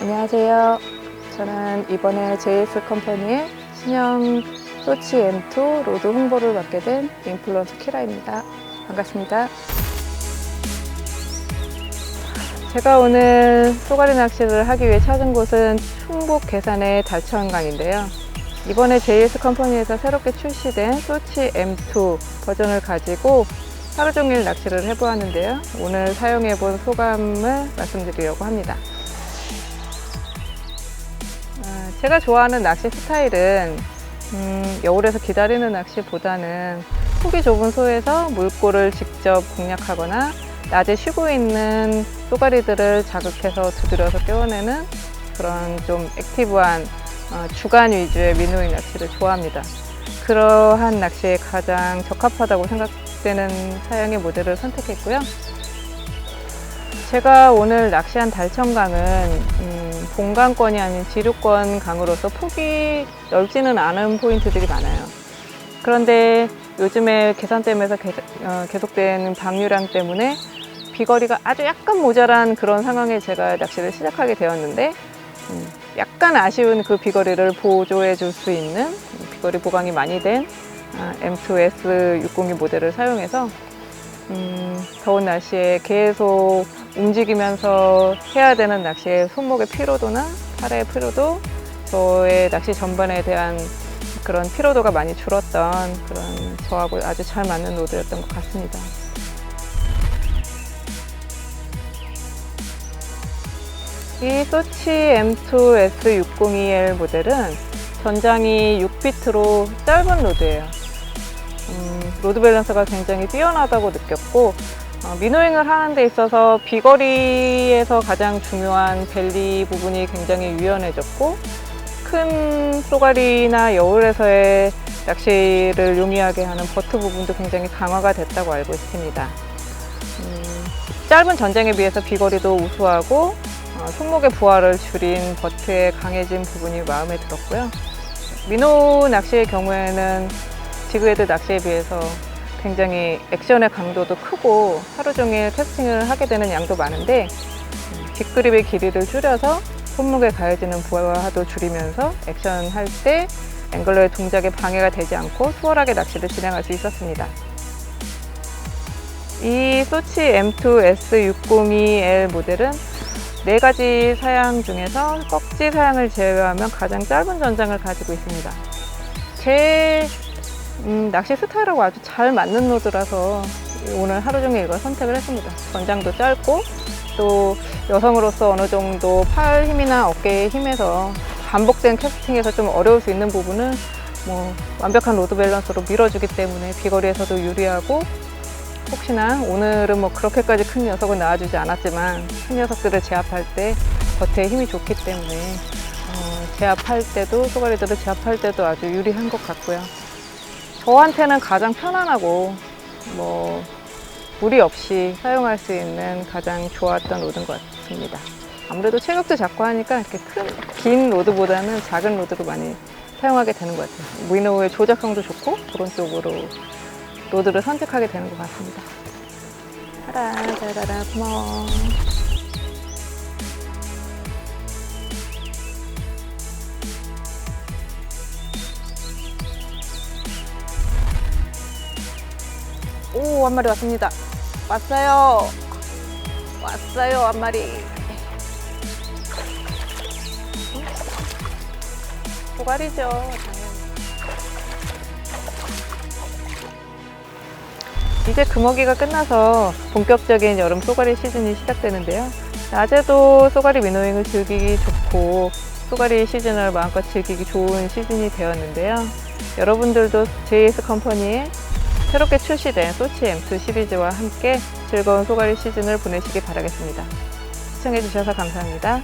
안녕하세요. 저는 이번에 JS 컴퍼니의 신형 소치 M2 로드 홍보를 맡게 된 인플루언서 키라입니다. 반갑습니다. 제가 오늘 쏘가리 낚시를 하기 위해 찾은 곳은 충북 계산의 달천강인데요. 이번에 JS 컴퍼니에서 새롭게 출시된 소치 M2 버전을 가지고 하루 종일 낚시를 해보았는데요. 오늘 사용해본 소감을 말씀드리려고 합니다. 제가 좋아하는 낚시 스타일은 음, 여울에서 기다리는 낚시보다는 폭이 좁은 소에서 물꼬를 직접 공략하거나 낮에 쉬고 있는 쏘가리들을 자극해서 두드려서 깨워내는 그런 좀 액티브한 어, 주간 위주의 민호인 낚시를 좋아합니다. 그러한 낚시에 가장 적합하다고 생각되는 사양의 모델을 선택했고요. 제가 오늘 낚시한 달천강은 음, 본강권이 아닌 지류권 강으로서 폭이 넓지는 않은 포인트들이 많아요. 그런데 요즘에 계산댐에서 계, 어, 계속되는 방류량 때문에 비거리가 아주 약간 모자란 그런 상황에 제가 낚시를 시작하게 되었는데 음, 약간 아쉬운 그 비거리를 보조해 줄 수 있는 비거리 보강이 많이 된 아, M2S602 모델을 사용해서 음, 더운 날씨에 계속 움직이면서 해야 되는 낚시의 손목의 피로도나 팔의 피로도, 저의 낚시 전반에 대한 그런 피로도가 많이 줄었던 그런 저하고 아주 잘 맞는 로드였던 것 같습니다. 이 소치 M2S602L 모델은 전장이 6비트로 짧은 로드예요. 음, 로드 밸런스가 굉장히 뛰어나다고 느꼈고 어, 민호행을 하는 데 있어서 비거리에서 가장 중요한 벨리 부분이 굉장히 유연해졌고 큰 쏘가리나 여울에서의 낚시를 용이하게 하는 버트 부분도 굉장히 강화가 됐다고 알고 있습니다. 음, 짧은 전쟁에 비해서 비거리도 우수하고 어, 손목의 부하를 줄인 버트의 강해진 부분이 마음에 들었고요. 민호 낚시의 경우에는 지그헤드 낚시에 비해서 굉장히 액션의 강도도 크고 하루 종일 캐스팅을 하게 되는 양도 많은데 음, 뒷그립의 길이를 줄여서 손목에 가해지는 부하도 줄이면서 액션 할 때 앵글러의 동작에 방해가 되지 않고 수월하게 낚시를 진행할 수 있었습니다. 이 소치 M2S602L 모델은 네 가지 사양 중에서 꺽지 사양을 제외하면 가장 짧은 전장을 가지고 있습니다. 제 음, 낚시 스타일하고 아주 잘 맞는 로드라서 오늘 하루 종일 이걸 선택을 했습니다. 전장도 짧고 또 여성으로서 어느 정도 팔 힘이나 어깨의 힘에서 반복된 캐스팅에서 좀 어려울 수 있는 부분은 뭐 완벽한 로드 밸런스로 밀어주기 때문에 비거리에서도 유리하고 혹시나 오늘은 뭐 그렇게까지 큰 녀석은 나와주지 않았지만 큰 녀석들을 제압할 때 겉에 힘이 좋기 때문에 어, 제압할 때도 소가리들을 제압할 때도 아주 유리한 것 같고요. 저한테는 가장 편안하고 뭐 무리 없이 사용할 수 있는 가장 좋았던 로드인 것 같습니다. 아무래도 체격도 작고 하니까 이렇게 큰, 긴 로드보다는 작은 로드로 많이 사용하게 되는 것 같아요. 무이노의 조작성도 좋고 그런 쪽으로 로드를 선택하게 되는 것 같습니다. 잘 가라, 고마워. 오, 한 마리 왔습니다. 왔어요. 왔어요, 한 마리. 도가리죠, 당연히. 이제 금어기가 끝나서 본격적인 여름 쏘가리 시즌이 시작되는데요. 낮에도 쏘가리 민호행을 즐기기 좋고 쏘가리 시즌을 마음껏 즐기기 좋은 시즌이 되었는데요. 여러분들도 JS 컴퍼니의 새롭게 출시된 소치 M2 시리즈와 함께 즐거운 쏘가리 시즌을 보내시기 바라겠습니다. 시청해주셔서 감사합니다.